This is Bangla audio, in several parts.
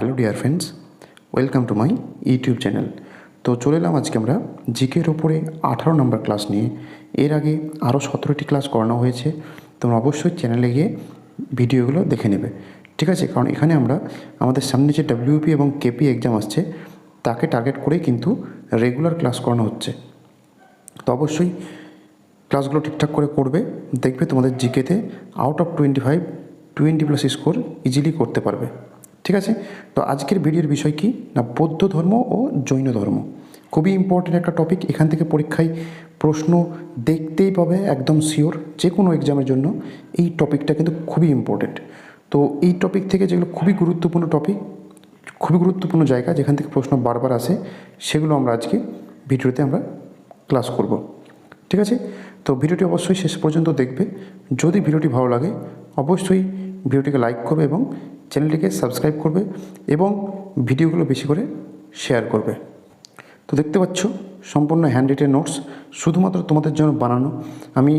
Hello dear friends welcome to my YouTube channel তো চলে এলাম আজকে আমরা জিকের ওপরে আঠারো নম্বর ক্লাস নিয়ে। এর আগে আরও সতেরোটি ক্লাস করানো হয়েছে। তোমরা অবশ্যই চ্যানেলে গিয়ে ভিডিওগুলো দেখে নেবে। ঠিক আছে, কারণ এখানে আমরা আমাদের সামনে যে ডাব্লিউপি এবং কেপি এক্সাম আসছে, তাকে টার্গেট করেই কিন্তু রেগুলার ক্লাস করানো হচ্ছে। তো অবশ্যই ক্লাসগুলো ঠিকঠাক করে করবে। দেখবে তোমাদের জিকেতে out of twenty five twenty plus score easily করতে পারবে। ঠিক আছে? তো আজকের ভিডিওর বিষয় কি? না, বৌদ্ধ ধর্ম ও জৈন ধর্ম। খুবই ইম্পর্টেন্ট একটা টপিক এখান থেকে পরীক্ষায় প্রশ্ন দেখতেই পাবে, একদম শিওর যে কোনো এক্সামের জন্য। এই টপিকটা কিন্তু খুবই ইম্পর্টেন্ট তো এই টপিক থেকে যেগুলো খুবই গুরুত্বপূর্ণ টপিক খুবই গুরুত্বপূর্ণ জায়গা, যেখান থেকে প্রশ্ন বারবার আসে, সেগুলো আমরা আজকে ভিডিওতে আমরা ক্লাস করব। ঠিক আছে? তো ভিডিওটি অবশ্যই শেষ পর্যন্ত দেখবে। যদি ভিডিওটি ভালো লাগে, অবশ্যই ভিডিওটিকে লাইক করবে এবং চ্যানেলটিকে সাবস্ক্রাইব করবে এবং ভিডিওগুলো বেশি করে শেয়ার করবে। তো দেখতে পাচ্ছ, সম্পূর্ণ হ্যান্ড রিটেন নোটস শুধুমাত্র তোমাদের জন্য বানানো। আমি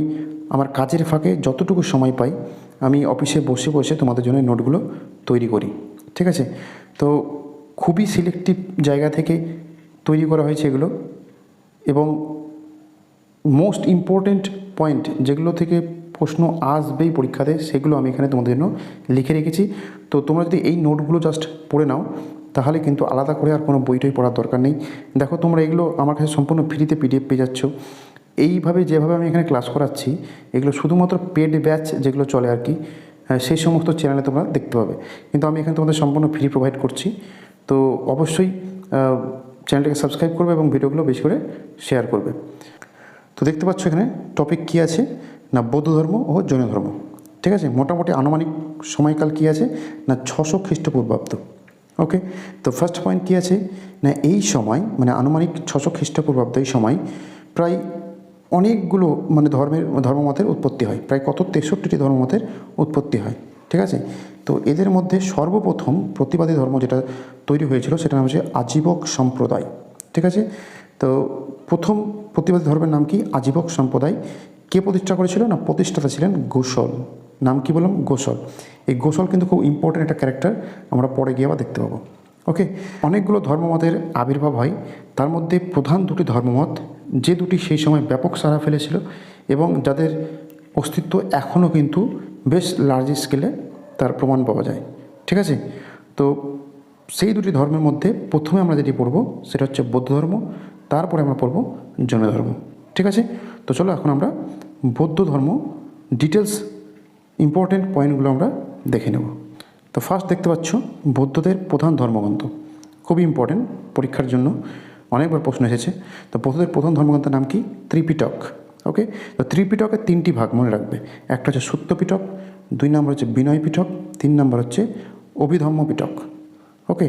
আমার কাজের ফাঁকে যতটুকু সময় পাই, আমি অফিসে বসে বসে তোমাদের জন্য নোটগুলো তৈরি করি। ঠিক আছে? তো খুবই সিলেক্টিভ জায়গা থেকে তৈরি করা হয়েছে এগুলো। এবং মোস্ট ইম্পর্ট্যান্ট পয়েন্ট যেগুলো থেকে প্রশ্ন আসবেই পরীক্ষাতে, সেগুলো আমি এখানে তোমাদের জন্য লিখে রেখেছি। তো তোমরা যদি এই নোটগুলো জাস্ট পড়ে নাও, তাহলে কিন্তু আলাদা করে আর কোনো বইটই পড়ার দরকার নেই। দেখো তোমরা এগুলো আমার কাছে সম্পূর্ণ ফ্রিতে পিডিএফ পেয়ে যাচ্ছ। এইভাবে যেভাবে আমি এখানে ক্লাস করাচ্ছি, এগুলো শুধুমাত্র পেড ব্যাচ যেগুলো চলে আর কি সেই সমস্ত চ্যানেলে তোমরা দেখতে পাবে। কিন্তু আমি এখানে তোমাদের সম্পূর্ণ ফ্রি প্রোভাইড করছি। তো অবশ্যই চ্যানেলটাকে সাবস্ক্রাইব করবে এবং ভিডিওগুলো বেশি করে শেয়ার করবে। তো দেখতে পাচ্ছ এখানে টপিক কী আছে? না বৌদ্ধ ধর্ম ও জৈন ধর্ম। ঠিক আছে? মোটামুটি আনুমানিক সময়কাল কী আছে? না ছশো খ্রিস্টপূর্বাব্দ। ওকে? তো ফার্স্ট পয়েন্ট কী আছে? না এই সময় মানে আনুমানিক ছশো খ্রিস্টপূর্বাব্দ এই সময় প্রায় অনেকগুলো মানে ধর্মের, ধর্মমতের উৎপত্তি হয়। প্রায় কত? তেষট্টিটি ধর্মমতের উৎপত্তি হয়। ঠিক আছে? তো এদের মধ্যে সর্বপ্রথম প্রতিবাদী ধর্ম যেটা তৈরি হয়েছিল সেটা নাম হচ্ছে আজীবক সম্প্রদায়। ঠিক আছে? তো প্রথম প্রতিবাদী ধর্মের নাম কি? আজীবক সম্প্রদায়। কে প্রতিষ্ঠা করেছিল না প্রতিষ্ঠাতা ছিলেন গোসল? নাম কি বললাম? গোসল। এই গোসল কিন্তু খুব ইম্পর্ট্যান্ট একটা ক্যারেক্টার আমরা পরে গিয়ে দেখতে পাবো। ওকে অনেকগুলো ধর্মমতের আবির্ভাব হয়। তার মধ্যে প্রধান দুটি ধর্মমত, যে দুটি সেই সময় ব্যাপক সাড়া ফেলেছিল এবং যাদের অস্তিত্ব এখনও কিন্তু বেশ লার্জ স্কেলে তার প্রমাণ পাওয়া যায়। ঠিক আছে? তো সেই দুটি ধর্মের মধ্যে প্রথমে আমরা যেটি পড়ব সেটা হচ্ছে বৌদ্ধ ধর্ম, তারপরে আমরা পড়ব জৈন ধর্ম। ঠিক আছে? তো চলো এখন আমরা বৌদ্ধ ধর্ম ডিটেলস ইম্পর্টেন্ট পয়েন্টগুলো আমরা দেখে নেব। তো ফার্স্ট দেখতে পাচ্ছ বৌদ্ধদের প্রধান ধর্মগ্রন্থ। খুবই ইম্পর্টেন্ট পরীক্ষার জন্য অনেকবার প্রশ্ন এসেছে। তো বৌদ্ধদের প্রধান ধর্মগ্রন্থের নাম কি? ত্রিপিটক। ওকে তো ত্রিপিটকের তিনটি ভাগ মনে রাখবে। একটা হচ্ছে সত্য পিটক দুই নম্বর হচ্ছে বিনয় পিটক তিন নম্বর হচ্ছে অভিধর্ম পিটক ওকে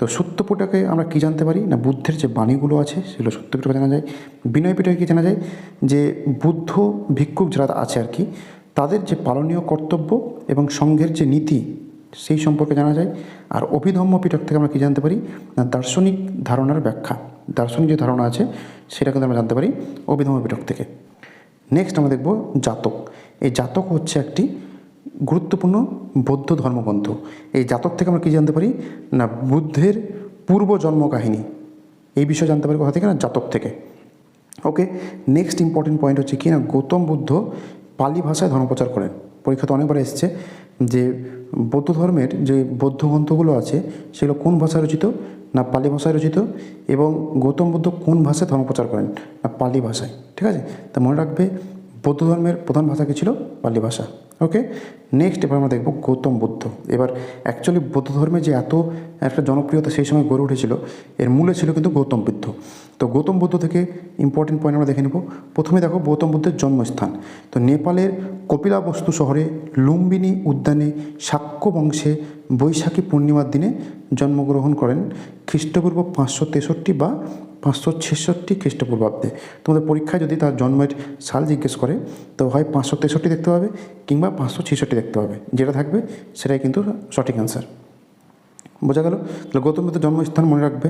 তো সত্যপিটকে আমরা কি জানতে পারি? না, বুদ্ধের যে বাণীগুলো আছে, সেগুলো সত্যপিটকে জানা যায়। বিনয় পিটকে কি জানা যায়? যে বুদ্ধ, ভিক্ষুক যারা আছে আর কি, তাদের যে পালনীয় কর্তব্য এবং সংঘের যে নীতি, সেই সম্পর্কে জানা যায়। আর অভিধম্ম পিটক থেকে আমরা কি জানতে পারি? না, দার্শনিক ধারণার ব্যাখ্যা। দার্শনিক যে ধারণা আছে, সেটা কিন্তু আমরা জানতে পারি অভিধম্ম পিটক থেকে। নেক্সট আমরা দেখব জাতক। এই জাতক হচ্ছে একটি গুরুত্বপূর্ণ বৌদ্ধ ধর্মগ্রন্থ। এই জাতক থেকে আমরা কী জানতে পারি? না, বুদ্ধের পূর্ব জন্ম কাহিনী। এই বিষয়ে জানতে পারি কোথা থেকে? না, জাতক থেকে। ওকে নেক্সট ইম্পর্টেন্ট পয়েন্ট হচ্ছে কি না, গৌতম বুদ্ধ পালি ভাষায় ধর্মপ্রচার করেন। পরীক্ষাতে অনেকবার এসছে যে বৌদ্ধ ধর্মের যে বৌদ্ধ গ্রন্থগুলো আছে, সেগুলো কোন ভাষায় রচিত? না, পালি ভাষায় রচিত। এবং গৌতম বুদ্ধ কোন ভাষায় ধর্মপ্রচার করেন? না, পালি ভাষায়। ঠিক আছে? তা মনে রাখবে বৌদ্ধ ধর্মের প্রধান ভাষা কী ছিল? পালি ভাষা। ওকে নেক্সট এবার আমরা দেখব গৌতম বুদ্ধ। এবার অ্যাকচুয়ালি বৌদ্ধ ধর্মে যে এত একটা জনপ্রিয়তা সেই সময় গড়ে উঠেছিল, এর মূলে ছিল কিন্তু গৌতম বুদ্ধ। তো গৌতম বুদ্ধ থেকে ইম্পর্টেন্ট পয়েন্ট আমরা দেখে নেব। প্রথমে দেখো গৌতম বুদ্ধের জন্মস্থান। তো নেপালের কপিলাবস্তু শহরে লুম্বিনী উদ্যানে শাক্য বংশে বৈশাখী পূর্ণিমার দিনে জন্মগ্রহণ করেন খ্রিস্টপূর্ব পাঁচশো তেষট্টি বা পাঁচশো ছেষট্টি খ্রিস্টপূর্বাব্দে। তোমাদের পরীক্ষায় যদি তার জন্মের সাল জিজ্ঞেস করে, তো হয় পাঁচশো তেষট্টি দেখতে হবে কিংবা পাঁচশো ছেষট্টি দেখতে হবে যেটা থাকবে সেটাই কিন্তু সঠিক অ্যান্সার বোঝা গেল? তাহলে গৌতম বুদ্ধের জন্মস্থান মনে রাখবে।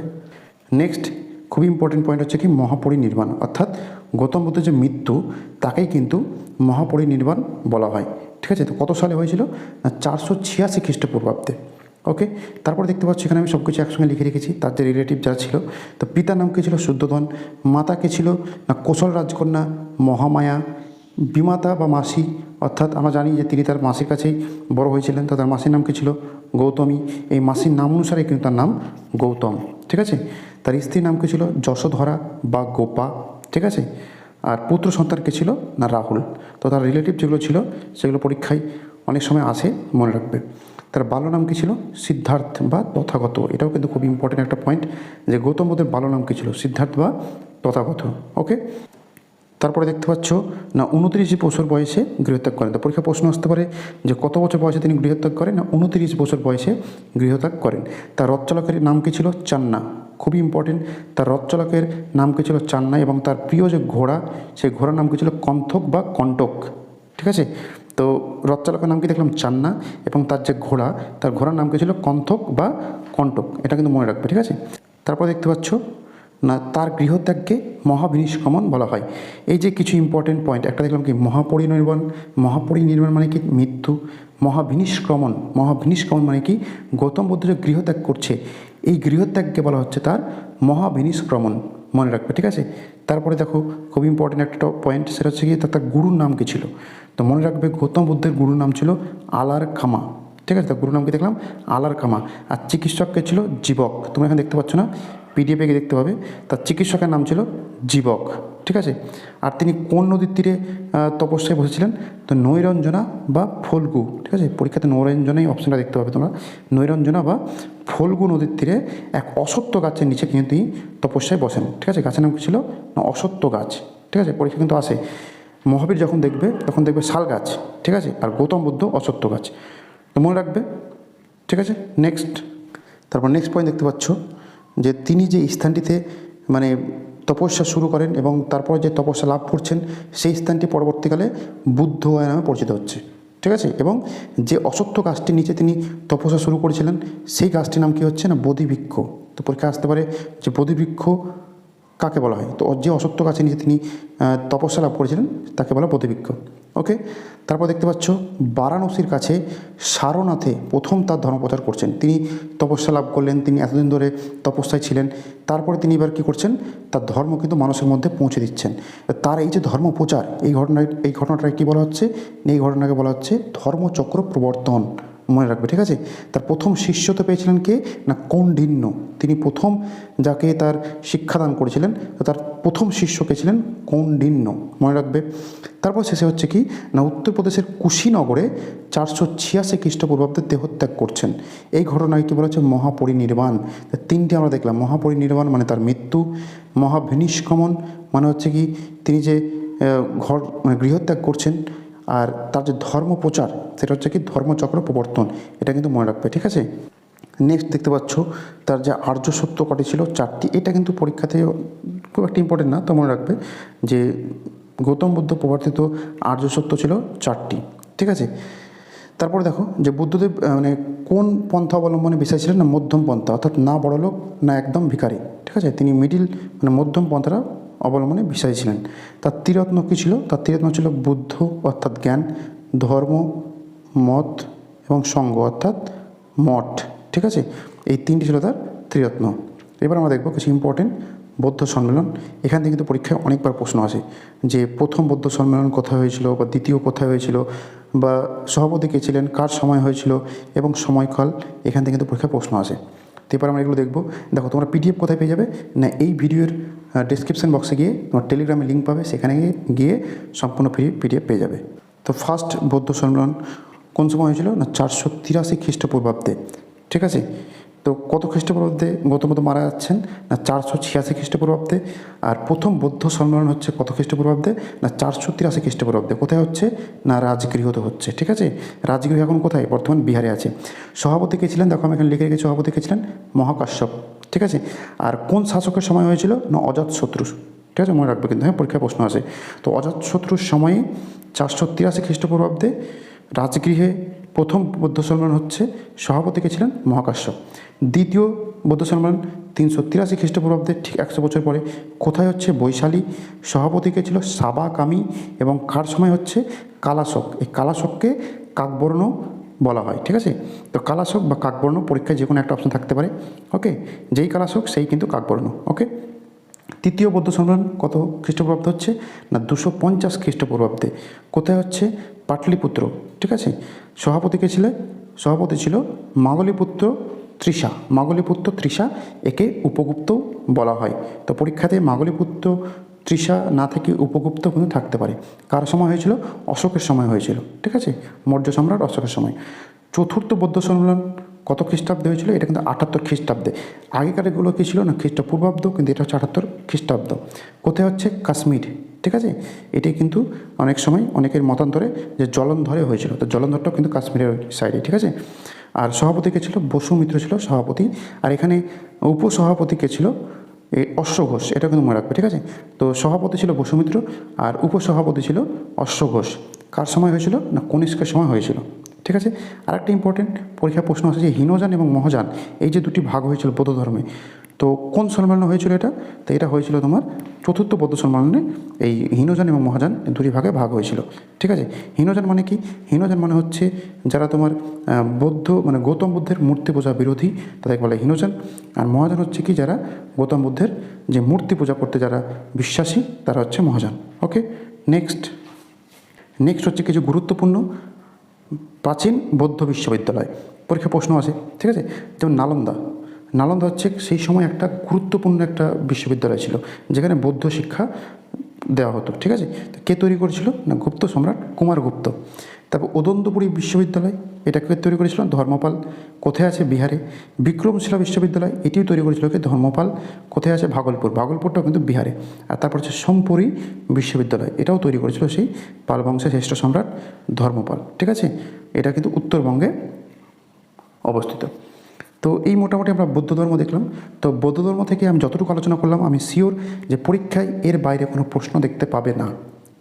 নেক্সট খুবই ইম্পর্টেন্ট পয়েন্ট হচ্ছে কি? মহাপরিনির্বাণ। অর্থাৎ গৌতম বুদ্ধের যে মৃত্যু, তাকেই কিন্তু মহাপরিনির্বাণ বলা হয়। ঠিক আছে? তো কত সালে হয়েছিল? না, চারশো ছিয়াশি খ্রিস্টপূর্বাব্দে। ওকে তারপর দেখতে পাচ্ছি, এখানে আমি সব কিছু একসঙ্গে লিখে রেখেছি। তার যে রিলেটিভ যারা ছিল, তো পিতার নাম কে ছিল? শুদ্ধধন। মাতা কে ছিল? না, কোশল রাজকন্যা, মহামায়া, বিমাতা বা মাসি। অর্থাৎ আমরা জানি যে তিনি তার মাসির কাছেই বড় হয়েছিলেন। তো তার মাসির নাম কি ছিল? গৌতমী। এই মাসির নাম অনুসারে কিন্তু তার নাম গৌতম। ঠিক আছে? তার স্ত্রীর নাম কি ছিল? যশোধরা বা গোপা। ঠিক আছে? আর পুত্র সন্তান কে ছিল? না, রাহুল। তো তার রিলেটিভ যেগুলো ছিল, সেগুলো পরীক্ষায় অনেক সময় আসে মনে রাখবে। তার বাল্য নাম কী ছিল? সিদ্ধার্থ বা তথাগত। এটাও কিন্তু খুব ইম্পর্টেন্ট একটা পয়েন্ট যে গৌতম বুদ্ধের বাল্য নাম কী ছিল? সিদ্ধার্থ বা তথাগত। ওকে তারপরে দেখতে পাচ্ছ, না উনত্রিশ বছর বয়সে গৃহত্যাগ করেন। তো পরীক্ষা প্রশ্ন আসতে পারে যে কত বছর বয়সে তিনি গৃহত্যাগ করেন? না উনত্রিশ বছর বয়সে গৃহত্যাগ করেন। তার রথ চালকের নাম কী ছিল? চান্না। খুবই ইম্পর্টেন্ট তার রথ চালকের নাম কী ছিল? চান্না এবং তার প্রিয় যে ঘোড়া, সেই ঘোড়ার নাম কী ছিল? কন্থক বা কণ্টক ঠিক আছে? তো রথ চালকের নাম কি দেখলাম? চান্না। এবং তার যে ঘোড়া, তার ঘোড়ার নাম কি ছিল? কণ্ঠক বা কণ্টক এটা কিন্তু মনে রাখবে, ঠিক আছে? তারপর দেখতে পাচ্ছ, না, তার গৃহত্যাগকে মহাবিনিষ্ক্রমণ বলা হয়। এই যে কিছু ইম্পর্টেন্ট পয়েন্ট একটা দেখলাম কি? মহাপরিনির্বাণ। মহাপরিনির্বাণ মানে কি? মৃত্যু। মহাবিনিষ্ক্রমণ। মহাবিনিষ্ক্রমণ মানে কি? গৌতম বুদ্ধ যে গৃহত্যাগ করছে, এই গৃহত্যাগকে বলা হচ্ছে তার মহাবিনিষ্ক্রমণ। মনে রাখবে, ঠিক আছে? তারপরে দেখো, খুব ইম্পর্টেন্ট একটা পয়েন্ট সেটা হচ্ছে কি তার গুরুর নাম কি ছিল? তো মনে রাখবে গৌতম বুদ্ধের গুরুর নাম ছিল আলার খামা ঠিক আছে তার গুরুর নাম কি দেখলাম? আলার খামা আর চিকিৎসককে ছিল? জীবক। তোমরা এখানে দেখতে পাচ্ছ না? পিডিএফে গিয়ে দেখতে পাবে। তার চিকিৎসকের নাম ছিল জীবক। ঠিক আছে? আর তিনি কোন নদীর তীরে তপস্যায় বসেছিলেন? তো নৈরঞ্জনা বা ফলগু। ঠিক আছে? পরীক্ষাতে নৈরঞ্জনাই অপশনটা দেখতে পাবে তোমরা। নৈরঞ্জনা বা ফলগু নদীর তীরে এক অসত্য গাছের নিচে কিন্তু তিনি তপস্যায় বসেন। ঠিক আছে? গাছের নাম কি ছিল? অসত্য গাছ। ঠিক আছে? পরীক্ষা কিন্তু আসে। মহাবীর যখন দেখবে, তখন দেখবে শাল গাছ, ঠিক আছে? আর গৌতম বুদ্ধ অসত্য গাছ। তো মনে রাখবে, ঠিক আছে? নেক্সট তারপর নেক্সট পয়েন্ট দেখতে পাচ্ছ, যে তিনি যে স্থানটিতে মানে তপস্যা শুরু করেন এবং তারপর যে তপস্যা লাভ করছেন, সেই স্থানটি পরবর্তীকালে বুদ্ধ নামে পরিচিত হচ্ছে, ঠিক আছে? এবং যে অসত্য গাছটির নিচে তিনি তপস্যা শুরু করেছিলেন, সেই গাছটির নাম কি হচ্ছে না? বোধিবৃক্ষ তো পরীক্ষা আসতে পারে যে বোধিবৃক্ষ কাকে বলা হয়? তো যে অসত্য গাছের নিচে তিনি তপস্যা লাভ করেছিলেন, তাকে বলা বোধিবৃক্ষ ওকে তারপর দেখতে পাচ্ছ, বারাণসীর কাছে সারনাথে প্রথম তার ধর্মপ্রচার করছেন। তিনি তপস্যা লাভ করলেন, তিনি এতদিন ধরে তপস্যায় ছিলেন। তারপরে তিনি এবার কী করছেন? তার ধর্ম কিন্তু মানুষের মধ্যে পৌঁছে দিচ্ছেন। তার এই যে ধর্ম প্রচার এই ঘটনায়, এই ঘটনাটাকে কী বলা হচ্ছে? এই ঘটনাকে বলা হচ্ছে ধর্মচক্র প্রবর্তন। মনে রাখবে, ঠিক আছে? তার প্রথম শিষ্য তো পেয়েছিলেন কে? না কৌণ্ডিন্য তিনি প্রথম যাকে তার শিক্ষাদান করেছিলেন তার প্রথম শিষ্য কে ছিলেন? কৌণ্ডিন্য মনে রাখবে? তারপর শেষে হচ্ছে কি? না, উত্তরপ্রদেশের কুশীনগরে চারশো ছিয়াশি খ্রিস্টপূর্বাব্দে দেহত্যাগ করছেন। এই ঘটনায় কি বলা হচ্ছে? মহাপরিনির্বাণ। তিনটি আমরা দেখলাম। মহাপরিনির্বাণ মানে তার মৃত্যু মহাভিনিষ্ক্রমণ মানে হচ্ছে কি? তিনি যে ঘর মানে গৃহত্যাগ করছেন আর তার যে ধর্ম প্রচার, সেটা হচ্ছে কি ধর্মচক্র প্রবর্তন। এটা কিন্তু মনে রাখবে, ঠিক আছে? নেক্সট দেখতে পাচ্ছ, তার যে আর্য সত্য কটি ছিল, চারটি। এটা কিন্তু পরীক্ষাতে খুব একটা ইম্পর্টেন্ট না, তো মনে রাখবে যে গৌতম বুদ্ধ প্রবর্তিত আর্য সত্য ছিল চারটি, ঠিক আছে? তারপরে দেখো যে বুদ্ধদেব মানে কোন পন্থা অবলম্বনে বিশ্বাসী ছিলেন? না মধ্যম পন্থা, অর্থাৎ না বড় লোক না একদম ভিখারি, ঠিক আছে? তিনি মিডিল মানে মধ্যম পন্থাটা অবলম্বনে বিষয় ছিলেন। তার ত্রিরত্ন কী ছিল? তার ত্রিরত্ন ছিল বুদ্ধ, অর্থাৎ জ্ঞান, ধর্ম, মত এবং সঙ্গ, অর্থাৎ মঠ। ঠিক আছে? এই তিনটি ছিল তার ত্রিরত্ন এবার আমরা দেখব কিছু ইম্পর্টেন্ট বৌদ্ধ সম্মেলন। এখান থেকে কিন্তু পরীক্ষায় অনেকবার প্রশ্ন আসে যে প্রথম বৌদ্ধ সম্মেলন কোথায় হয়েছিল বা দ্বিতীয় কোথায় হয়েছিল বা সভাপতি কে ছিলেন, কার সময় হয়েছিল এবং সময়কাল। এখান থেকে কিন্তু পরীক্ষায় প্রশ্ন আসে। তো এবার আমরা এগুলো দেখব। দেখো, তোমরা পিডিএফ কোথায় পেয়ে যাবে? না, এই ভিডিওর ডিসক্রিপশন বক্সে গিয়ে, তোমার টেলিগ্রামে লিঙ্ক পাবে, সেখানে গিয়ে সম্পূর্ণ পিডিএফ পেয়ে যাবে। তো ফার্স্ট বৌদ্ধ সম্মেলন কোন সময় হয়েছিল? না, চারশো তিরাশি খ্রিস্টপূর্বাব্দে। ঠিক আছে? তো কত খ্রিস্টপূর্বাব্দে গৌতম বুদ্ধ মারা যাচ্ছেন? না, চারশো ছিয়াশি খ্রিস্টপূর্বাব্দে। আর প্রথম বৌদ্ধ সম্মেলন হচ্ছে কত খ্রিস্টপূর্বাব্দে? না, চারশো তিরাশি খ্রিস্টপূর্বাব্দে। কোথায় হচ্ছে? না, রাজগৃহতে হচ্ছে, ঠিক আছে? রাজগৃহ এখন কোথায়? বর্তমান বিহারে আছে। সভাপতি কে ছিলেন? দেখো, আমি এখানে লিখে রেখেছি, সভাপতি কে ছিলেন? মহাকাশ্যপ, ঠিক আছে? আর কোন শাসকের সময় হয়েছিল? না অজাতশত্রু ঠিক আছে? মনে রাখবে কিন্তু হ্যাঁ পরীক্ষায় প্রশ্ন আছে। তো অজাতশত্রুর সময়ে চারশো তিরাশি খ্রিস্টপূর্বাব্দে রাজগৃহে প্রথম বৌদ্ধ সম্মেলন হচ্ছে, সভাপতি কে ছিলেন? মহাকাশ্যপ। দ্বিতীয় বৌদ্ধ সম্মেলন তিনশো তিরাশি খ্রিস্টপূর্বাব্দে ঠিক একশো বছর পরে। কোথায় হচ্ছে বৈশালী? সভাপতিকে ছিল? সাবা কামি এবং কার সময় হচ্ছে? কালাশক এই কালাশককে কাকবর্ণ বলা হয়, ঠিক আছে? তো কালাশক বা কাকবর্ণ পরীক্ষায় যে কোনো একটা অপশন থাকতে পারে ওকে যেই কালাশক সেই কিন্তু কাকবর্ণ ওকে তৃতীয় বৌদ্ধ সম্মেলন কত খ্রিস্টপূর্বাব্দ হচ্ছে? না, দুশো পঞ্চাশ খ্রিস্টপূর্বাব্দে। কোথায় হচ্ছে? পাটলিপুত্র, ঠিক আছে? সভাপতি কে ছিলেন সভাপতি ছিল মাগলিপুত্র তৃষা। মাগলিপুত্র তৃষা একে উপগুপ্ত বলা হয়। তো পরীক্ষাতে মাগলিপুত্র তৃষা না থেকে উপগুপ্ত কিন্তু থাকতে পারে। কার সময় হয়েছিল? অশোকের সময় হয়েছিল। ঠিক আছে? মৌর্য সম্রাট অশোকের সময়। চতুর্থ বৌদ্ধ সম্মেলন কত খ্রিস্টাব্দে হয়েছিল? এটা কিন্তু আটাত্তর খ্রিস্টাব্দে। আগেকার এগুলো কী ছিল? না, খ্রিস্টপূর্বাব্দ, কিন্তু এটা হচ্ছে আটাত্তর খ্রিস্টাব্দ। কোথায় হচ্ছে? কাশ্মীর। ঠিক আছে? এটি কিন্তু অনেক সময় অনেকের মতান্তরে যে জলন্ধরে হয়েছিল। তো জলন্ধরটাও কিন্তু কাশ্মীরের সাইডে ঠিক আছে? আর সভাপতি কে ছিল? বসু মিত্র ছিল সভাপতি। আর এখানে উপসভাপতি কে ছিল? এই অশ্বঘোষ এটা কিন্তু মনে রাখবে, ঠিক আছে? তো সভাপতি ছিল বসুমিত্র আর উপসভাপতি ছিল অশ্বঘোষ। কার সময় হয়েছিল? না, কনিষ্কের সময় হয়েছিল। ঠিক আছে? আর একটা ইম্পর্টেন্ট পরীক্ষা প্রশ্ন আছে যে হীনযান এবং মহাযান, এই যে দুটি ভাগ হয়েছিল বৌদ্ধ ধর্মে, তো কোন সম্মেলনে হয়েছিল এটা? তো এটা হয়েছিল তোমার চতুর্থ বৌদ্ধ সম্মেলনে এই হীনযান এবং মহাযান দুটি ভাগে ভাগ হয়েছিল। ঠিক আছে? হীনযান মানে কি? হীনযান মানে হচ্ছে যারা তোমার বৌদ্ধ মানে গৌতম বুদ্ধের মূর্তি পূজা বিরোধী তাদেরকে বলে হীনযান। আর মহাযান হচ্ছে কি? যারা গৌতম বুদ্ধের যে মূর্তি পূজা করতে যারা বিশ্বাসী, তারা হচ্ছে মহাযান। ওকে নেক্সট নেক্সট হচ্ছে কিছু গুরুত্বপূর্ণ প্রাচীন বৌদ্ধ বিশ্ববিদ্যালয়। পরীক্ষা প্রশ্ন আছে, ঠিক আছে? যেমন নালন্দা। নালন্দা হচ্ছে সেই সময় একটা গুরুত্বপূর্ণ একটা বিশ্ববিদ্যালয় ছিল, যেখানে বৌদ্ধ শিক্ষা দেওয়া হতো, ঠিক আছে? কে তৈরি করেছিল? না, গুপ্ত সম্রাট কুমারগুপ্ত। তারপর উদন্তপুরী বিশ্ববিদ্যালয়, এটাকে তৈরি করেছিল ধর্মপাল, কোথায় আছে বিহারে? বিক্রমশিলা বিশ্ববিদ্যালয়, এটিও তৈরি করেছিল কে ধর্মপাল, কোথায় আছে? ভাগলপুর। ভাগলপুরটাও কিন্তু বিহারে। আর তারপর হচ্ছে সোমপুরী বিশ্ববিদ্যালয়, এটাও তৈরি করেছিল সেই পাল বংশের শ্রেষ্ঠ সম্রাট ধর্মপাল। ঠিক আছে? এটা কিন্তু উত্তরবঙ্গে অবস্থিত। তো এই মোটামুটি আমরা বৌদ্ধ ধর্ম দেখলাম। তো বৌদ্ধ ধর্ম থেকে আমি যতটুকু আলোচনা করলাম, আমি শিওর যে পরীক্ষায় এর বাইরে কোনো প্রশ্ন দেখতে পাবে না।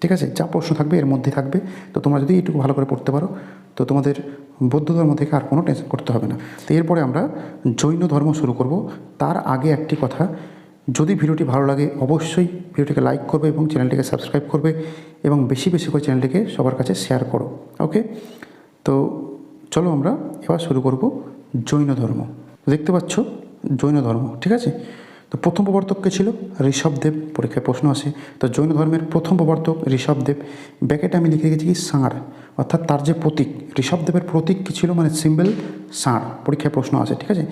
ঠিক আছে? যা প্রশ্ন থাকবে, এর মধ্যে থাকবে। তো তোমরা যদি এইটুকু ভালো করে পড়তে পারো, তো তোমাদের বৌদ্ধ ধর্ম থেকে আর কোনো টেনশন করতে হবে না। তো এরপরে আমরা জৈন ধর্ম শুরু করব। তার আগে একটি কথা, যদি ভিডিওটি ভালো লাগে, অবশ্যই ভিডিওটিকে লাইক করবে এবং চ্যানেলটিকে সাবস্ক্রাইব করবে এবং বেশি বেশি করে চ্যানেলটিকে সবার কাছে শেয়ার করো ওকে তো চলো আমরা এবার শুরু করব জৈন ধর্ম। দেখতে পাচ্ছ? জৈন ধর্ম, ঠিক আছে? তো প্রথম প্রবর্তক কে ছিল? ঋষভদেব পরীক্ষায় প্রশ্ন আসে। তো জৈন ধর্মের প্রথম প্রবর্তক ঋষভদেব ব্যাকেটে আমি লিখে রেখেছি কি? ষাঁড়। অর্থাৎ তার যে প্রতীক ঋষভদেবের প্রতীক কী ছিল? মানে সিম্বল ষাঁড়। পরীক্ষায় প্রশ্ন আসে, ঠিক আছে?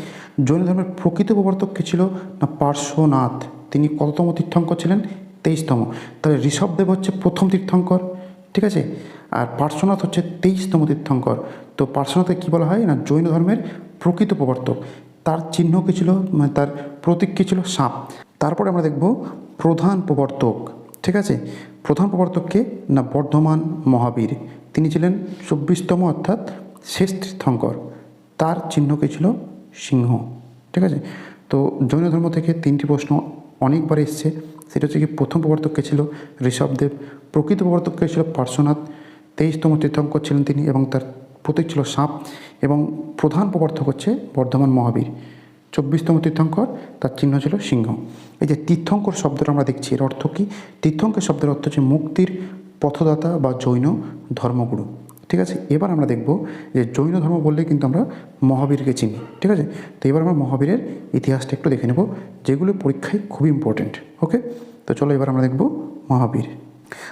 জৈন ধর্মের প্রকৃত প্রবর্তক কে ছিল? না, পার্শ্বনাথ। তিনি কততম তীর্থঙ্কর ছিলেন? তেইশতম। তাহলে ঋষভদেব হচ্ছে প্রথম তীর্থঙ্কর, ঠিক আছে? আর পার্শ্বনাথ হচ্ছে তেইশতম তীর্থঙ্কর। তো পার্শ্বনাথকে কী বলা হয়? না, জৈন ধর্মের প্রকৃত প্রবর্তক। তার চিহ্ন কী ছিল? মানে তার প্রতীক কী ছিল? সাপ। তারপরে আমরা দেখব প্রধান প্রবর্তক। ঠিক আছে? প্রধান প্রবর্তককে না, বর্ধমান মহাবীর। তিনি ছিলেন চব্বিশতম অর্থাৎ শেষ তীর্থঙ্কর। তার চিহ্ন কী ছিল? সিংহ। ঠিক আছে? তো জৈন ধর্ম থেকে তিনটি প্রশ্ন অনেকবার এসছে। সেটা হচ্ছে কি, প্রথম প্রবর্তককে ছিল ঋষভদেব, প্রকৃত প্রবর্তককে ছিল পার্শ্বনাথ, তেইশতম তীর্থঙ্কর ছিলেন তিনি এবং তার প্রতীক ছিল সাপ এবং প্রধান প্রবর্তক হচ্ছে বর্ধমান মহাবীর। চব্বিশতম তীর্থঙ্কর, তার চিহ্ন ছিল সিংহ। এই যে তীর্থঙ্কর শব্দটা আমরা দেখছি, এর অর্থ কী? তীর্থঙ্কর শব্দের অর্থ হচ্ছে মুক্তির পথদাতা বা জৈন ধর্মগুরু। ঠিক আছে? এবার আমরা দেখব যে জৈন ধর্ম বললে কিন্তু আমরা মহাবীরকে চিনি। ঠিক আছে? তো এবার আমরা মহাবীরের ইতিহাসটা একটু দেখে নেব, যেগুলো পরীক্ষায় খুবই ইম্পর্টেন্ট ওকে তো চলো এবার আমরা দেখব মহাবীর।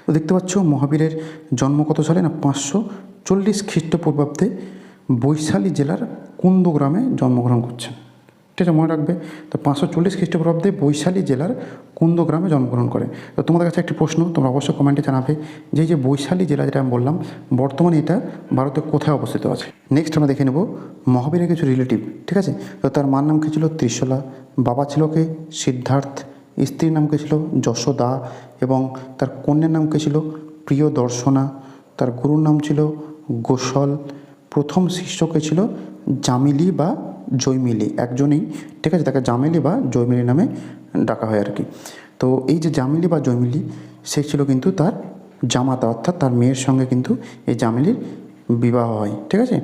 তো দেখতে পাচ্ছ মহাবীরের জন্ম কত সালে না? পাঁচশো চল্লিশ খ্রিস্টপূর্বাব্দে বৈশালী জেলার কুন্দ গ্রামে জন্মগ্রহণ করছেন। ঠিক আছে, মনে রাখবে। তো পাঁচশো চল্লিশ খ্রিস্টপূর্বাব্দে বৈশালী জেলার কুন্দ গ্রামে জন্মগ্রহণ করে। তো তোমাদের কাছে একটি প্রশ্ন, তোমরা অবশ্যই কমেন্টে জানাবে যে যে বৈশালী জেলা যেটা আমি বললাম, বর্তমানে এটা ভারতে কোথায় অবস্থিত আছে? নেক্সট আমরা দেখে নেব মহাবীরের কিছু রিলেটিভ ঠিক আছে? তো তার মার নাম কি ছিল? ত্রিশলা। বাবা ছিল কে? সিদ্ধার্থ। স্ত্রীর নাম কে ছিল? যশোদা। এবং তার কন্যার নাম কে ছিল? প্রিয় দর্শনা। তার গুরুর নাম ছিল গোসল। প্রথম শিষ্যকে ছিল? জামিলি বা জৈমিলি। একজনই, ঠিক আছে, তাকে জামিলি বা জৈমিলি নামে ডাকা হয় আর কি তো এই যে জামিলি বা জৈমিলি, সে ছিল কিন্তু তার জামাতা, অর্থাৎ তার মেয়ের সঙ্গে কিন্তু এই জামিলির বিবাহ হয়, ঠিক আছে?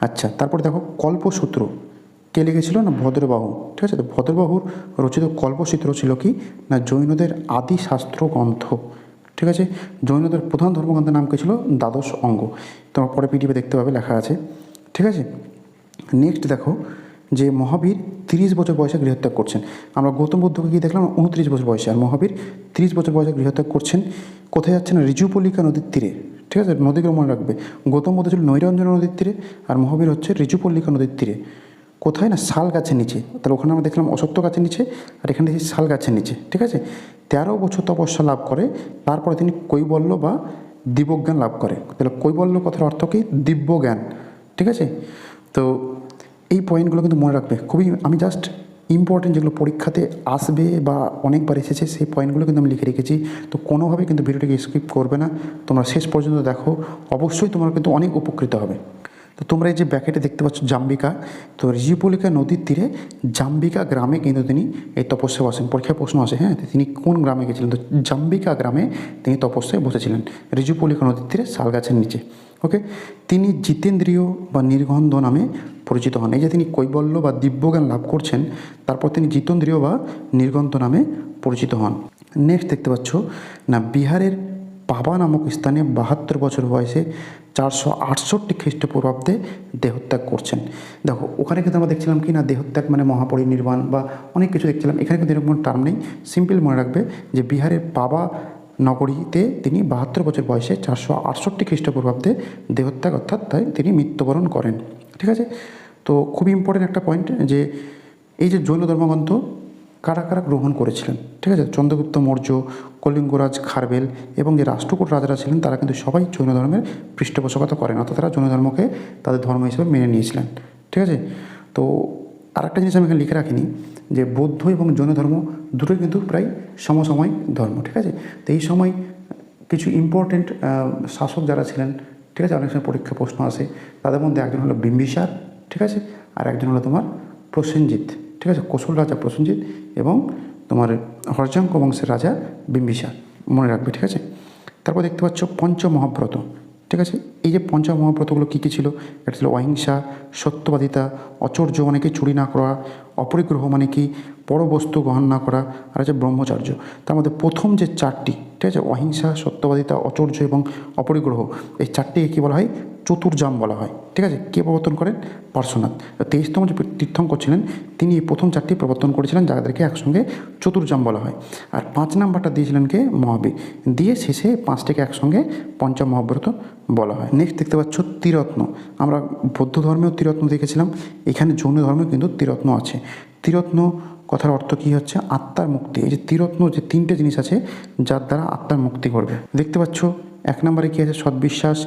আচ্ছা তারপরে দেখো কল্পসূত্র। কে লিখেছিল? না, ভদ্রবাহু। ঠিক আছে? তো ভদ্রবাহুর রচিত কল্পসূত্র ছিল কি? না, জৈনদের আদি শাস্ত্র গ্রন্থ। ঠিক আছে? জৈনদের প্রধান ধর্মগ্রন্থের নাম কি ছিল? দ্বাদশ অঙ্গ। তোমরা পরে পিডিএফে দেখতে পাবে, লেখা আছে। ঠিক আছে? নেক্সট দেখো, যে মহাবীর তিরিশ বছর বয়সে গৃহত্যাগ করছেন। আমরা গৌতম বুদ্ধকে গিয়ে দেখলাম, উনত্রিশ বছর বয়সে। আর মহাবীর তিরিশ বছর বয়সে গৃহত্যাগ করছেন। কোথায় যাচ্ছেন? ঋজুপল্লিকা নদীর তীরে। ঠিক আছে? নদীকে মনে রাখবে। গৌতম বুদ্ধ ছিল নৈরঞ্জন নদীর তীরে, আর মহাবীর হচ্ছে ঋজুপল্লিকা নদীর তীরে। কোথায় না শাল গাছের নিচে? তাহলে ওখানে আমরা দেখলাম অসত্য গাছের নিচে আর এখানে দেখি শাল গাছের নিচে, ঠিক আছে? তেরো বছর তপস্যা লাভ করে, তারপরে তিনি কৈবল্য বা দিব্যজ্ঞান লাভ করে। তাহলে কৈবল্য কথার অর্থ কি? দিব্যজ্ঞান, ঠিক আছে? তো এই পয়েন্টগুলো কিন্তু মনে রাখবে। খুবই আমি জাস্ট ইম্পর্টেন্ট যেগুলো পরীক্ষাতে আসবে বা অনেকবার এসেছে, সেই পয়েন্টগুলো কিন্তু আমি লিখে রেখেছি। তো কোনোভাবে কিন্তু ভিডিওটিকে স্কিপ করবে না। তোমরা শেষ পর্যন্ত দেখো। অবশ্যই তোমরা কিন্তু অনেক উপকৃত হবে। তো তোমরা এই যে ব্যাকেটে দেখতে পাচ্ছ জাম্বিকা, তো রিজিপলিকা নদীর তীরে জাম্বিকা গ্রামে কিন্তু তিনি এই তপস্যায় বসেন পরীক্ষায় প্রশ্ন আসে হ্যাঁ? তিনি কোন গ্রামে গেছিলেন? তো জাম্বিকা গ্রামে তিনি তপস্যায় বসেছিলেন। রিজুপলিকা নদীর তীরে শাল গাছের নিচে, ওকে? তিনি জিতেন্দ্রীয় বা নির্গন্ধ নামে পরিচিত হন। এই যে তিনি কৈবল্য বা দিব্যজ্ঞান লাভ করছেন, তারপর তিনি জিতেন্দ্রীয় বা নির্গন্ধ নামে পরিচিত হন। নেক্সট দেখতে পাচ্ছ, না বিহারের পাবা নামক স্থানে বাহাত্তর বছর বয়সে চারশো আটষট্টি খ্রিস্টপূর্বাব্দে দেহত্যাগ করছেন। দেখো, ওখানে কিন্তু আমরা দেখছিলাম কি না, দেহত্যাগ মানে মহাপরিনির্বাণ বা অনেক কিছু দেখছিলাম। এখানে কিন্তু এরকম টার্ম নেই। সিম্পল মনে রাখবে যে বিহারের পাবা নগরীতে তিনি বাহাত্তর বছর বয়সে চারশো আটষট্টি খ্রিস্টপূর্বাব্দে দেহত্যাগ, অর্থাৎ তাই তিনি মৃত্যুবরণ করেন। ঠিক আছে? তো খুব ইম্পর্টেন্ট একটা পয়েন্ট যে এই যে জৈন ধর্মগ্রন্থ কারা কারা গ্রহণ করেছিলেন? ঠিক আছে? চন্দ্রগুপ্ত মৌর্য, কলিঙ্গরাজ, খারবেল এবং যে রাষ্ট্রকূট রাজারা ছিলেন, তারা কিন্তু সবাই জৈন ধর্মের পৃষ্ঠপোষকতা করেন অর্থাৎ তারা জৈন ধর্মকে তাদের ধর্ম হিসেবে মেনে নিয়েছিলেন। ঠিক আছে? তো আর একটা জিনিস আমি এখানে লিখে রাখিনি, যে বৌদ্ধ এবং জৈন ধর্ম দুটোই কিন্তু প্রায় সমসাময়িক ধর্ম। ঠিক আছে? তো এই সময় কিছু ইম্পর্টেন্ট শাসক যারা ছিলেন, ঠিক আছে? অনেক সময় পরীক্ষা প্রশ্ন আসে। তাদের মধ্যে একজন হলো বিম্বিসার, ঠিক আছে? আর একজন হলো তোমার প্রসেনজিৎ। ঠিক আছে? কোশল রাজা প্রসেনজিৎ এবং তোমার হরজাঙ্ক বংশের রাজা বিম্বিসার মনে রাখবে, ঠিক আছে? তারপর দেখতে পাচ্ছ পঞ্চ মহাব্রত ঠিক আছে? এই যে পঞ্চ মহাব্রতগুলো কী কী ছিল? একটা ছিল অহিংসা, সত্যবাদিতা, অচর্য মানে কি? চুরি না করা, অপরিগ্রহ মানে কি? বড় বস্তু গ্রহণ না করা আর হচ্ছে ব্রহ্মচার্য। তার মধ্যে প্রথম যে চারটি, ঠিক আছে? অহিংসা, সত্যবাদিতা, অচর্য এবং অপরিগ্রহ, এই চারটিকে কী বলা হয়? চতুর্জাম বলা হয়। ঠিক আছে? কে প্রবর্তন করেন? পার্শ্বনাথ তেইশতম যে তীর্থঙ্কর ছিলেন, তিনি এই প্রথম চারটি প্রবর্তন করেছিলেন যাদেরকে একসঙ্গে চতুর্জাম বলা হয়। আর পাঁচ নাম্বারটা দিয়েছিলেন কে? মহাবীর। দিয়ে শেষে পাঁচটিকে একসঙ্গে পঞ্চম মহাব্রত বলা হয়। নেক্সট দেখতে পাচ্ছ ত্রিরত্ন আমরা বৌদ্ধ ধর্মেও ত্রিরত্ন দেখেছিলাম। এখানে জৈন ধর্মেও কিন্তু ত্রিরত্ন আছে। ত্রিরত্ন কথার অর্থ কী হচ্ছে? আত্মার মুক্তি। এই যে ত্রিরত্ন যে তিনটে জিনিস আছে, যার দ্বারা আত্মার মুক্তি করবে দেখতে পাচ্ছ, এক নম্বরে কী আছে? সৎবিশ্বাস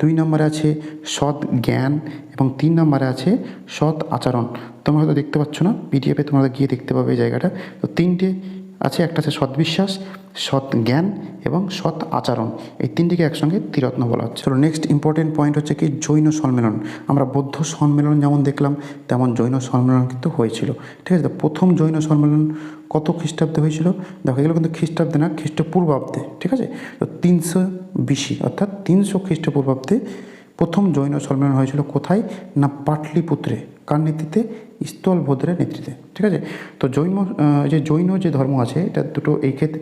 দুই নম্বরে আছে সৎ জ্ঞান এবং তিন নম্বরে আছে সৎ আচরণ। তোমরা হয়তো দেখতে পাচ্ছ না পিডিএফে তোমরা গিয়ে দেখতে পাবে এই জায়গাটা। তো তিনটে আছে, একটা আছে সৎবিশ্বাস, সৎ জ্ঞান এবং সৎ আচরণ। এই তিনটিকে একসঙ্গে ত্রিরত্ন বলা হচ্ছে। চলো নেক্সট ইম্পর্টেন্ট পয়েন্ট হচ্ছে কি? জৈন সম্মেলন। আমরা বৌদ্ধ সম্মেলন যেমন দেখলাম, তেমন জৈন সম্মেলন কিন্তু হয়েছিল। ঠিক আছে? তো প্রথম জৈন সম্মেলন কত খ্রিস্টাব্দে হয়েছিল? দেখো, এগুলো কিন্তু খ্রিস্টাব্দে না, খ্রিস্টপূর্বাব্দে। ঠিক আছে? তো তিনশো বিশি, অর্থাৎ তিনশো খ্রিস্টপূর্বাব্দে প্রথম জৈন সম্মেলন হয়েছিল কোথায়? না, পাটলিপুত্রে। কার নেতৃত্বে? স্থলভদ্রের নেতৃত্বে, ঠিক আছে? তো জৈন যে জৈন যে ধর্ম আছে, এটা দুটো এই ক্ষেত্রে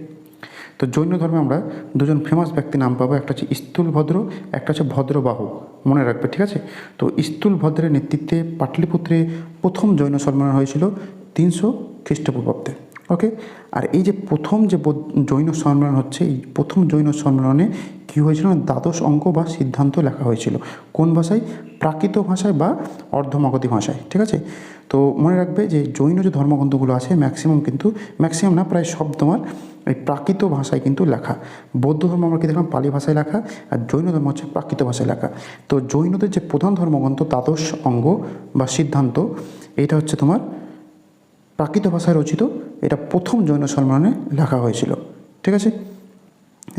তো জৈন ধর্মে আমরা দুজন ফেমাস ব্যক্তি নাম পাবো, একটা হচ্ছে স্থূলভদ্র একটা হচ্ছে ভদ্রবাহু মনে রাখবে, ঠিক আছে? তো স্থূলভদ্রের নেতৃত্বে পাটলিপুত্রে প্রথম জৈন সম্মেলন হয়েছিল তিনশো খ্রিস্টপূর্বাব্দে। ওকে আর এই যে প্রথম যে জৈন সম্মেলন হচ্ছে, এই প্রথম জৈন সম্মেলনে কী হয়েছিল না, দ্বাদশ অঙ্ক বা সিদ্ধান্ত লেখা হয়েছিল। কোন ভাষায়? প্রাকৃত ভাষায় বা অর্ধমাগধী ভাষায়, ঠিক আছে? তো মনে রাখবে যে জৈন যে ধর্মগ্রন্থগুলো আছে ম্যাক্সিমাম কিন্তু ম্যাক্সিমাম না, প্রায় সব তোমার এই প্রাকৃত ভাষায় কিন্তু লেখা। বৌদ্ধ ধর্ম আমরা কি দেখলাম? পালি ভাষায় লেখা, আর জৈন ধর্ম হচ্ছে প্রাকৃত ভাষায় লেখা। তো জৈনদের যে প্রধান ধর্মগ্রন্থ, দ্বাদশ অঙ্গ বা সিদ্ধান্ত, এটা হচ্ছে তোমার প্রাকৃত ভাষায় রচিত এটা প্রথম জৈন সম্মেলনে লেখা হয়েছিল। ঠিক আছে?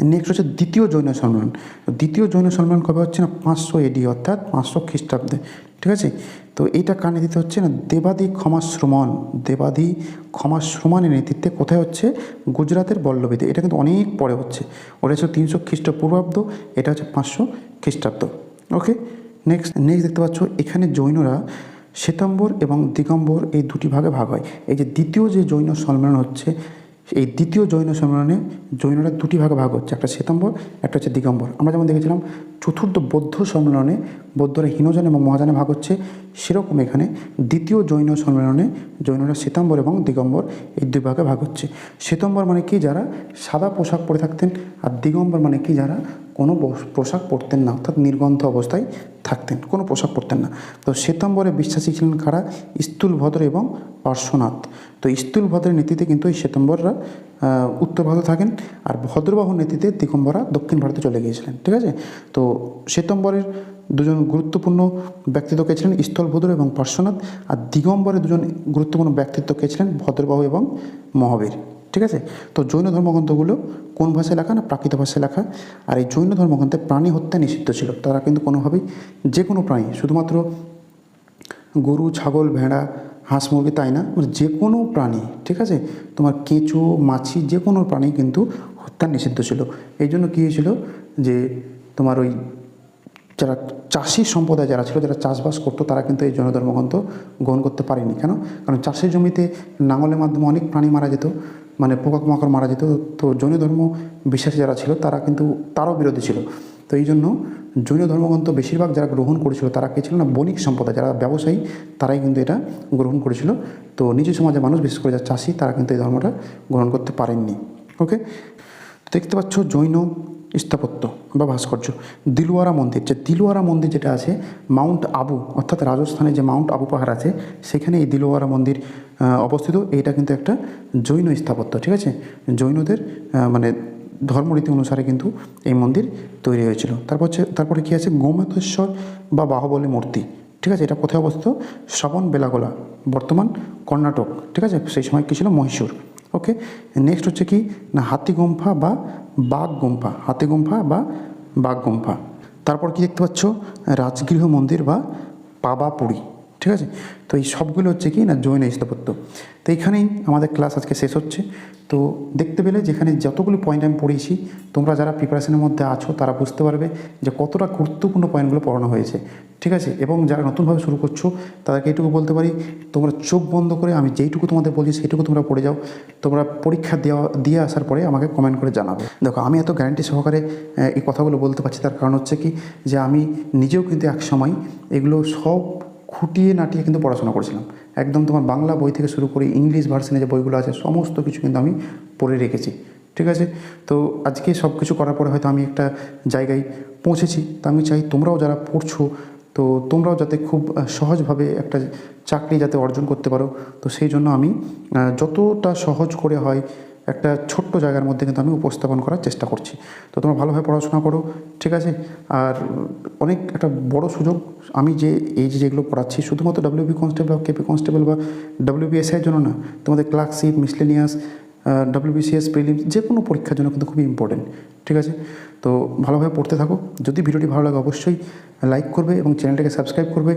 নেক্সট হচ্ছে দ্বিতীয় জৈন সম্মেলন। দ্বিতীয় জৈন সম্মেলন কবে হচ্ছে না? পাঁচশো এডি অর্থাৎ পাঁচশো খ্রিস্টাব্দে। ঠিক আছে? তো এইটা কার নেতৃত্বে হচ্ছে না? দেবাদি ক্ষমাশ্রমণ। দেবাদি ক্ষমাশ্রমণের নেতৃত্বে কোথায় হচ্ছে? গুজরাতের বল্লভীতে। এটা কিন্তু অনেক পরে হচ্ছে। ওটা হচ্ছে তিনশো খ্রিস্টপূর্বাব্দ। এটা হচ্ছে পাঁচশো খ্রিস্টাব্দ। ওকে নেক্সট নেক্সট দেখতে পাচ্ছ এখানে জৈনরা শ্বেতাম্বর এবং দিগম্বর এই দুটি ভাগে ভাগ হয়। এই যে দ্বিতীয় যে জৈন সম্মেলন হচ্ছে, এই দ্বিতীয় জৈন সম্মেলনে জৈনরা দুটি ভাগে ভাগ হচ্ছে, একটা শ্বেতাম্বর, একটা হচ্ছে দিগম্বর। আমরা যেমন দেখেছিলাম চতুর্থ বৌদ্ধ সম্মেলনে, বৌদ্ধরা হীনযান এবং মহাযানে ভাগ হচ্ছে। সেরকম এখানে দ্বিতীয় জৈন সম্মেলনে, জৈনরা শ্বেতাম্বর এবং দিগম্বর এই দুই ভাগে ভাগ হচ্ছে। শ্বেতাম্বর মানে কি? যারা সাদা পোশাক পরে থাকতেন আর দিগম্বর মানে কি? যারা কোনো পোশাক পরতেন না, অর্থাৎ নির্গন্ধ অবস্থায় থাকতেন, কোনো পোশাক পরতেন না। তো শ্বেতাম্বরে বিশ্বাসী ছিলেন কারা? স্থূলভদ্র এবং পার্শ্বনাথ। তো স্থূলভদ্রের নীতিতে কিন্তু এই শ্বেতাম্বররা উত্তর ভারতে থাকেন আর ভদ্রবাহুর নীতিতে দিগম্বরা দক্ষিণ ভারতে চলে গিয়েছিলেন। ঠিক আছে? তো শ্বেতাম্বরের দুজন গুরুত্বপূর্ণ ব্যক্তিত্ব কে ছিলেন স্থলভদ্র এবং পার্শ্বনাথ, আর দিগম্বরের দুজন গুরুত্বপূর্ণ ব্যক্তিত্ব কে ছিলেন ভদ্রবাহু এবং মহাবীর। ঠিক আছে? তো জৈন ধর্মগ্রন্থগুলো কোন ভাষায় লেখা না প্রাকৃত ভাষায় লেখা? আর এই জৈন ধর্মগ্রন্থে প্রাণী হত্যা নিষিদ্ধ ছিল। তারা কিন্তু কোনোভাবেই যে কোনো প্রাণী, শুধুমাত্র গরু, ছাগল, ভেড়া, হাঁস, মুরগি, তাই না? মানে যে কোনো প্রাণী, ঠিক আছে? তোমার কেঁচো, মাছি যে কোনো প্রাণী কিন্তু হত্যা নিষিদ্ধ ছিল। এই জন্য কী হয়েছিল যে তোমার ওই যারা চাষি সম্প্রদায় যারা ছিল, যারা চাষবাস করতো, তারা কিন্তু এই জৈন ধর্মগ্রন্থ গ্রহণ করতে পারেনি। কেন? কারণ চাষের জমিতে নাঙলের মাধ্যমে অনেক প্রাণী মারা যেত মানে পোকামাকড় মারা যেত। তো জৈন ধর্ম বিশ্বাসী যারা ছিল, তারা কিন্তু তারও বিরোধী ছিল। তো এই জন্য জৈন ধর্মগ্রন্থ বেশিরভাগ যারা গ্রহণ করেছিল, তারা কে ছিল না? বণিক সম্প্রদায়। যারা ব্যবসায়ী, তারাই কিন্তু এটা গ্রহণ করেছিল। তো নিজ সমাজের মানুষ, বিশেষ করে যারা চাষি, তারা কিন্তু এই ধর্মটা গ্রহণ করতে পারেননি। ওকে? দেখতে পাচ্ছ, জৈন স্থাপত্য বা ভাস্কর্য। দিলওয়ারা মন্দির, যে দিলওয়ারা মন্দির যেটা আছে, মাউন্ট আবু, অর্থাৎ রাজস্থানে যে মাউন্ট আবু পাহাড় আছে, সেখানে এই দিলওয়ারা মন্দির অবস্থিত। এটা কিন্তু একটা জৈন স্থাপত্য, ঠিক আছে? জৈনদের মানে ধর্মরীতি অনুসারে কিন্তু এই মন্দির তৈরি হয়েছিল। তারপর হচ্ছে, তারপরে কী আছে? গোমাতেশ্বর বা বাহুবলী মূর্তি, ঠিক আছে? এটা কোথায় অবস্থিত? শ্রাবণ বেলাগোলা, বর্তমান কর্ণাটক, ঠিক আছে? সেই সময় কী ছিল? মহীশূর। ওকে নেক্সট হচ্ছে কি? না, হাতি গুম্ফা বা বাঘ গুম্ফা। হাতি গুম্ফা বা বাঘ গুম্ফা। তারপর কি দেখতে পাচ্ছ? রাজগৃহ মন্দির বা পাবাপুরি। ঠিক আছে? তো এই সবগুলো হচ্ছে কি না জৈন স্থাপত্য। তো এখানেই আমাদের ক্লাস আজকে শেষ হচ্ছে। তো দেখতে পেলে যেখানে যতগুলো পয়েন্ট আমি পড়িয়েছি, তোমরা যারা প্রিপারেশনের মধ্যে আছো, তারা বুঝতে পারবে যে কতটা গুরুত্বপূর্ণ পয়েন্টগুলো পড়ানো হয়েছে। ঠিক আছে? এবং যারা নতুনভাবে শুরু করছ, তাদেরকে এইটুকু বলতে পারি, তোমরা চোখ বন্ধ করে আমি যেইটুকু তোমাদের বলছি, সেইটুকু তোমরা পড়ে যাও। তোমরা পরীক্ষা দেওয়া, দিয়ে আসার পরে আমাকে কমেন্ট করে জানাবে। দেখো, আমি এত গ্যারান্টি সহকারে এই কথাগুলো বলতে পারছি, তার কারণ হচ্ছে কি যে আমি নিজেও কিন্তু এক সময় এগুলো সব খুঁটিয়ে নাটিয়ে কিন্তু পড়াশোনা করেছিলাম। একদম তোমার বাংলা বই থেকে শুরু করে ইংলিশ ভার্সনে যে বইগুলো আছে, সমস্ত কিছু কিন্তু আমি পড়ে রেখেছি, ঠিক আছে? তো আজকে সব কিছু করার পরে হয়তো আমি একটা জায়গায় পৌঁছেছি। তা আমি চাই তোমরাও যারা পড়ছো, তো তোমরাও যাতে খুব সহজভাবে একটা চাকরি যাতে অর্জন করতে পারো। তো সেই জন্য আমি যতটা সহজ করে হয় একটা ছোট্ট জায়গার মধ্যে কিন্তু আমি উপস্থাপন করার চেষ্টা করছি। তো তোমরা ভালোভাবে পড়াশোনা করো, ঠিক আছে? আর অনেক একটা বড় সুযোগ আমি যে, এই যে যেগুলো পড়াচ্ছি, শুধুমাত্র ডাব্লিউবি কনস্টেবল বা কেপি কনস্টেবল বা ডাব্লিউবিএসআইয়ের জন্য না, তোমাদের ক্লার্কশিপ মিসলেনিয়াস ডাব্লিউবিসিএস প্রিলিমস যে কোনো পরীক্ষার জন্য কিন্তু খুবই ইম্পর্টেন্ট ঠিক আছে? তো ভালোভাবে পড়তে থাকো। যদি ভিডিওটি ভালো লাগে অবশ্যই লাইক করবে এবং চ্যানেলটাকে সাবস্ক্রাইব করবে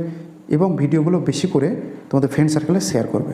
এবং ভিডিওগুলো বেশি করে তোমাদের ফ্রেন্ড সার্কেলে শেয়ার করবে।